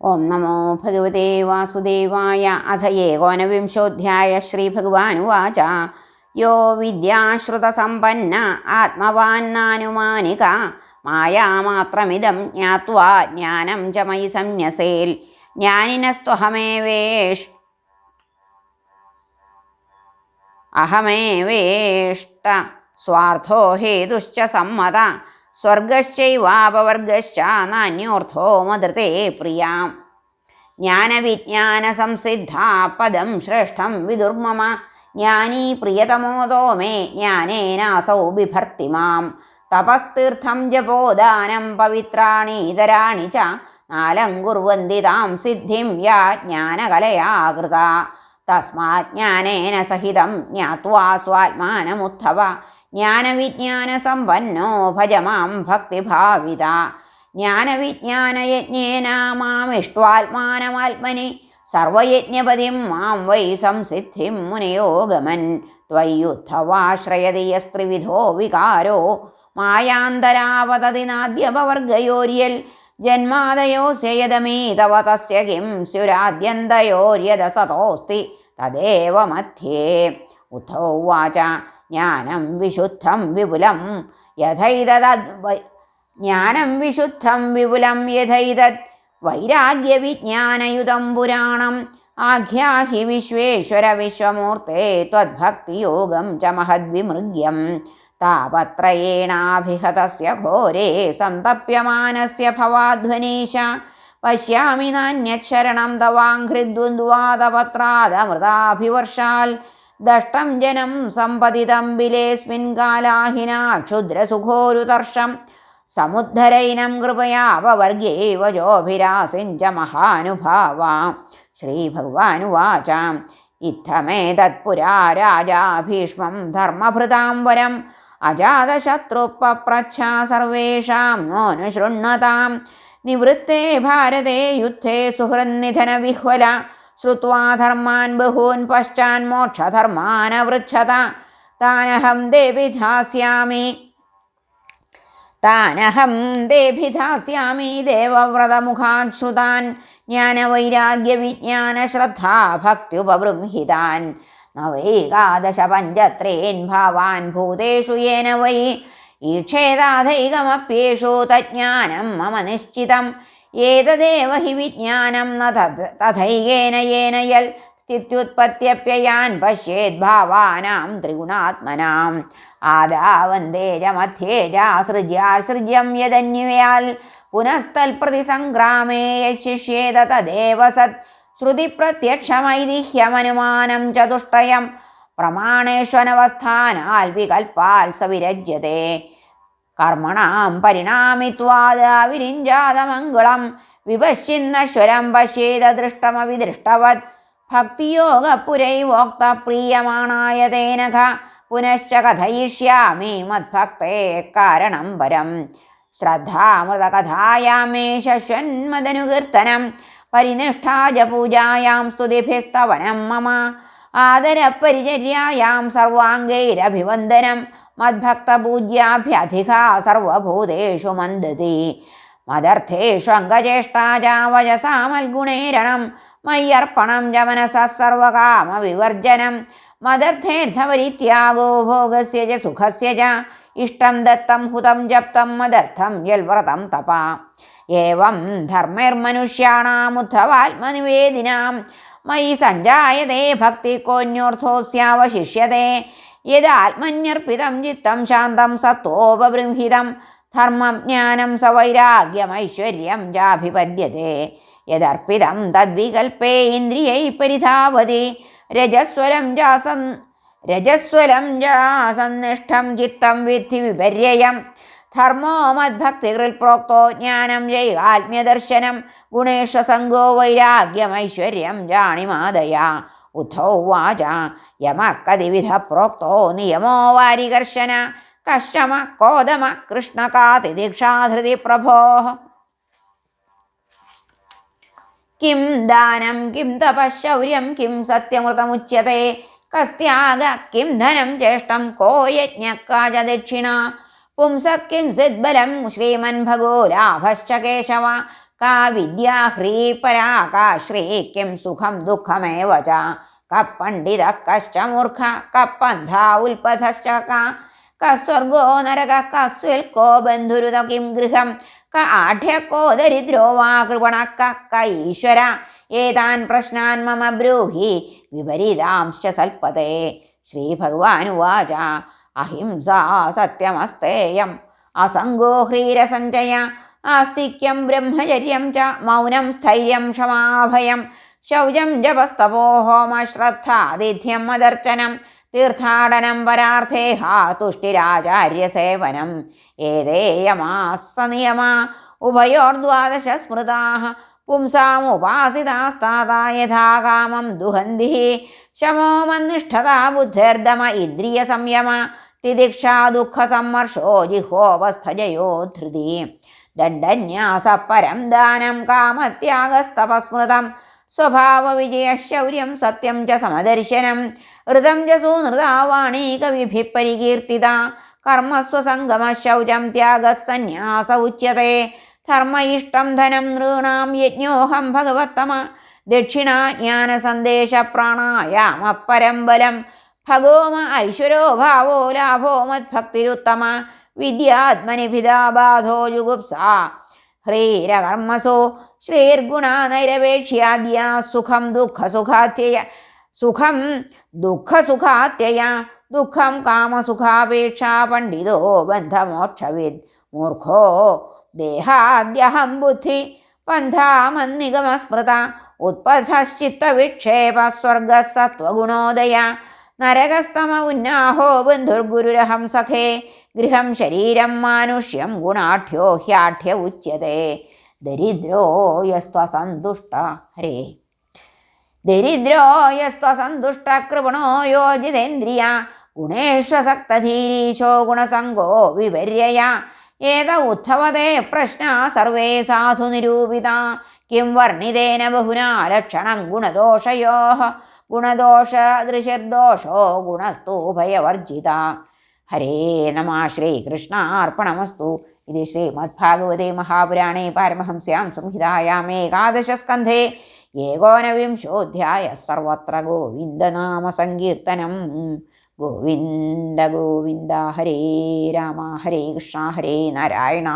ഓം നമോ ഭഗവതേ വാസുദേവായ അഥ ഏകോനവിംശോധ്യായ ശ്രീഭഗവാനുവാച യോ വിദ്യാശ്രുതസമ്പന്ന ആത്മവാന്നാനുമാനിക മായാമാത്രമിതം ജ്ഞാത്വാ ജ്ഞാനം ച മയി സംന്യസേൽ ജ്ഞാനിനസ്ത്വഹമേവേഷ് അഹമേവേഷ്ട സ്വാർത്ഥോ ഹേതുശ്ച സമ്മത സ്വർഗശ്ചൈവാപവർഗശ്ച നാന്യോർത്ഥോ പ്രിയാം. പ്രിയാം ജ്ഞാനവിജ്ഞാനസംസിദ്ധാ പദം ശ്രേഷ്ഠം വിദുർമമ. ജ്ഞാനീ പ്രിയതമോദോ മേ ജ്ഞാനേനാസൗ ബിഭർത്തി മാം. തപസ്തീർത്ഥം ജപോദാനം പവിത്രാണീതരാണി ച. നാലം കുർവന്തി താം സിദ്ധിം യാ ജ്ഞാനകലയാ കൃത തസ്മാത് ജ്ഞാനേന സഹിതം ജ്ഞാത്വാ സ്വാത്മാനമുദ്ധവ ജ്ഞാനവിജ്ഞാനസമ്പന്നോ ഭജ മാം ഭക്തിഭാവിത. ജ്ഞാനവിജ്ഞാനയജ്ഞേന മാമിഷ്ട്വാത്മാനമാത്മനി സർവയജ്ഞപതിം മാം വൈ സംസിദ്ധിം മുനയോ ഗമൻ ത്വയ്യുദ്ധവാശ്രയതി യസ്ത്രിവിധോ വികാരോ. മായാന്തരാവതതിനാദ്യപവർഗയോര്യൽ ജന്മാദയോ ജന്മാദയോസ്യയതമീ തവ തസ്യ കിം സ്യുരാദ്യന്തയോര്യതസതോസ്തി. തദേവ മധ്യേ. ഉവാച ജ്ഞാനം വിശുദ്ധം വിപുലം യഥൈതദ് ജ്ഞാനം വിശുദ്ധം വിപുലം യഥൈതത് വൈരാഗ്യവിജ്ഞാനയുതം പുരാണം ആഖ്യാഹി വിശ്വേശ്വര വിശ്വമൂർത്തേ ത്വദ്ഭക്തിയോഗം ച മഹദ്വിമൃഗ്യം. താപത്രയേണാഭിഹതസ്യ ഘോരേ സന്തപ്യമാനസ്യ ഭവാധ്വനീശ. പശ്യാമി നാന്യശരണം തവാഘ്രിദ്വന്ദ്വാദപത്രാദമൃതാഭിവർഷാൽ ദഷ്ടം ജനം സമ്പതിതം ബിലേസ്മിൻ കാലാഹിന ക്ഷുദ്രസുഖോരുതർഷം സമുദ്ധരൈനം കൃപയാപവർഗേവ ജോഭിരാസിഞ്ച മഹാനുഭാവ. ശ്രീഭഗവാനുവാച ഇത്തമേതത്പുരാ രാജാ ഭീഷ്മം ധർമ്മഭൃതാം വരം. അജാതശത്രുപ്പപ്രച്ഛാ സർവേഷാം നോനുശൃണ്ണതാം. നിവൃത്തേ ഭാരതേ യുദ്ധേ സുഹൃന്നിധന വിഹ്വല. ശ്രുവാ ധർമാൻ ബഹൂൻ പശ്ചാൻ മോക്ഷധർമാനവൃച്ഛത താനഹം ദേവിധാസ്യാമി. താനഹം ദേഭിധാസ്യാമി ദേവവ്രതമുഖാൻ ശ്രുതാൻ. ജ്ഞാനവൈരാഗ്യവിജ്ഞാനശ്രദ്ധാ ഭക്ത്യുപബൃംഹിതാൻ നവൈകാദശ പഞ്ചത്രേൻ ഭാവാൻ ഭൂതേഷു യേന വൈ ഈക്ഷേതാധൈകമപ്യേഷു തജ്ഞാനം മമ നിശ്ചിതം. ഏതദേവ ഹി വിജ്ഞാനം ന തഥൈകേന യേന യൽ സ്ഥിത്യുത്പത്യപ്യയാൻ പശ്യേദ്ഭാവാനാം ത്രിഗുണാത്മനാം. ആദാവന്തേ ച മധ്യേ ചാസൃജ്യാസൃജ്യം യദന്യുയാൽ പുനസ്തൽപ്രതി സംഗ്രാമേ യശിഷ്യേത തദേവ സത് ശ്രുതിപ്രത്യക്ഷമൈതിഹ്യമനുമാനം ചതുഷ്ടയം പ്രമാണേഷ്വനവസ്ഥാനാൽ വികൽപ്പാൽ സ വിരജ്യത്തെ കർമ്മണാം പരിണാമിത്വാദാവിരിഞ്ചാതമംഗളം വിപശ്യന്നശ്വരം പശ്യേത ദൃഷ്ടമവിദൃഷ്ടവത് ഭക്തിയോഗപുരൈവോക്ത പ്രീയമാണായ തേനഘ പുനശ്ച കഥയിഷ്യാമി മദ്ഭക്തേ കാരണം പരം ശ്രദ്ധാമൃതകഥായാമേ ശശ്വന്മദനുകീർത്തനം പരിനിഷ്ഠാജ പൂജായാം സ്തുതിഭിസ്തവനം മമ. ആദരപരിചര്യായാം സർവാംഗൈരഭിവന്ദനം. മദ്ഭക്തപൂജ്യാഭ്യധികാ സർവഭൂതേഷു മന്ദതി. മദർത്ഥേഷു അംഗചേഷ്ടാജാവജസാമൽഗുണേരണം മയ്യർപ്പണം ജമനസർവകാമവിവർജനം മദർഥേർത്ഥപരിത്യാഗോ മദർത്ഥേർത്ഥപരിത്യാഗോ ഭോഗസ്യ സുഖസ്യ ച. ഇഷ്ടം ദത്തം ഹുതം ജപ്തം മദർത്ഥം യൽവ്രതം തപ. ഏവം ധർമ്മൈർമനുഷ്യാണാമുദ്ധവാത്മനിവേദിനാം. മയി സഞ്ജായതേ ഭക്തി കോന്യോർത്ഥോസ്യാവശിഷ്യത്തെ യദാത്മന്യർപ്പിതം ചിത്തം ശാന്തം സത്വോപബൃംഹിതം ധർമ്മം ജ്ഞാനം സവൈരാഗ്യമൈശ്വര്യം ചാഭിപദ്യത്തെ യദർപ്പിതം തദ്വികൽപ്പേ ഇന്ദ്രിയൈ പരിധാവതി. രജസ്വലം ജാസൻ രജസ്വലം ജാസന്നിഷ്ഠം ചിത്തം വിധി വിപര്യം ധർമ്മോ മദ്ഭക്തികൃൽ പ്രോക്തോ ജ്ഞാനം ജൈകാത്മ്യദർശനം ഗുണേശ്വസംഗോ വൈരാഗ്യമൈശ്വര്യം ജാണിമാദയ ഉദ്ധൗ വാച യമക്കതിവിധ പ്രോക്തോ നിയമോ വാരികർശന കശ്ചമ കോദമ കൃഷ്ണകാതിദീക്ഷാധൃതി പ്രഭോ കിം ദാനം കിം തപശൗര്യം കിം സത്യമൃതമുച്യത്തെ കസ്ത്യാഗ കിം ധനം ജ്യേഷ്ഠം കോ യജ്ഞക്കാച ദക്ഷിണ പുംസക്കിം സിദ്ബലം ശ്രീമൻ ഭഗോ ലാഭശ്ച കേശവ. കാ വിദ്യാ ഹ്രീ പരാ കാ ശ്രീ കിം സുഖം ദുഃഖമേവ ച. കപ്പണ്ഡിത കശ്ച മൂർഖ കപ്പന്ധ ഉൽപഥശ്ച കാ കസ്വർഗോ നരക കസ്വിൽ കോ ബന്ധുരുത കിം ഗൃഹം ക ആഢ്യ കോ ദരിദ്രോ വാ കൃപണ ക ക ഈശ്വര. ഏതാൻ പ്രശ്നാൻ മമ ബ്രൂഹി വിപരീതാംശ സൽപ്പതേ ശ്രീഭഗവാനുവാച അഹിംസാ സത്യമസ്തേയം. അസംഗോ ഹ്രീരസഞ്ചയ ആസ്തിക്യം ബ്രഹ്മചര്യം ച മൗനം സ്ഥൈര്യം ക്ഷമാഭയം. ശൗചം ജപസ്തപോ ഹോമ ശ്രദ്ധാതിഥ്യം മദർച്ചനം തീർത്ഥാടനം പരാർത്ഥേഹ തുഷ്ടിരാചാര്യസേവനം ഏതേയമാസ നിയമ ഉഭയോർദ്വാദശ സ്മൃതാ പുംസാമുപാസിതാസ്താതാ ദുഹന്തി ശമോ മന്നിഷ്ഠതാ ബുദ്ധിർദമ ഇന്ദ്രിയ സംയമ തിദിക്ഷാ ദുഃഖ സമ്മർഷോ ജിഹോപസ്ഥജയോ ധൃതി. ദണ്ഡന്യാസ പരം ദാനം കാമത്യാഗസ്തപസ്മൃതം. സ്വഭാവ വിജയശൗര്യം സത്യം ച സമദർശനം. ഋതം ച സൂനൃതാവാണീ കവിഭി പരികീർത്തിത കർമ്മസ്വസംഗമ ശൗചം ത്യാഗസന്യാസ ഉച്യത്തെ ധർമ്മ ഇഷ്ടം ധനം നൃണാം യജ്ഞോഹം ഭഗവത്തമ. ദക്ഷിണ ജ്ഞാന സന്ദേശ പ്രാണായാമ പരം ബലം ഭഗോമ ഐശ്വരോ ഭാവോ ലാഭോ മദ്ഭക്തിരുത്തമ വിദ്യാത്മനിഭിതാബാധോ ജുഗുപ്സ ഹ്രീരകർമ്മസോ ശ്രീർഗുണ നൈരപേക്ഷ്യാദ്യ സുഖം ദുഃഖസുഖാത്യയ സുഖം ദുഃഖസുഖാത്യയ ദുഃഖം കാമസുഖാപേക്ഷ പണ്ഡിതോ ബന്ധമോക്ഷവിദ് മൂർഖോ ദേഹാദ്യഹം ബുദ്ധി പന്ഥാമന്നിഗമസ്മൃത ഉത്പഥശ്ചിത്തവിക്ഷേപ സ്വർഗസത്വഗുണോദയ നരകസ്തമ ഉന്നാഹോ ബന്ധുർഗുരുരഹം സഖേ ഗൃഹം ശരീരം മാനുഷ്യം ഗുണാഠ്യോ ഹ്യാഠ്യ ഉച്യതേ. ദരിദ്രോ യസ്ത്വസന്തുഷ്ട ഹരേ. ദരിദ്രോ യോജിതേന്ദ്രിയ ഗുണേഷ്വസക്തധീരീശോ ഗുണസംഗോ വിപര്യയ. ഏത ഉദ്ധവതേ പ്രശ്ന സർവേ സാധു നിരൂപിത കിം വർണിതേന ബഹുനാ ലക്ഷണം ഗുണദോഷയോ ഗുണദോഷ ദൃശിർദോഷോ ഗുണസ്തൂഭയവർജിത ഹരേ നമ ശ്രീകൃഷ്ണാർപ്പണമസ്തു. ഇത് ശ്രീമദ്ഭാഗവതേ മഹാപുരാണേ പാരമഹംസ്യാം സംഹിതായാമേകാദശസ്കന്ധേ ഏകോനവിംശോധ്യായ സർവത്ര ഗോവിന്ദനാമസങ്കീർത്തനം. ഗോവിന്ദ ഗോവിന്ദ ഹരേ രാമ ഹരേ കൃഷ്ണ ഹരേ നാരായണ.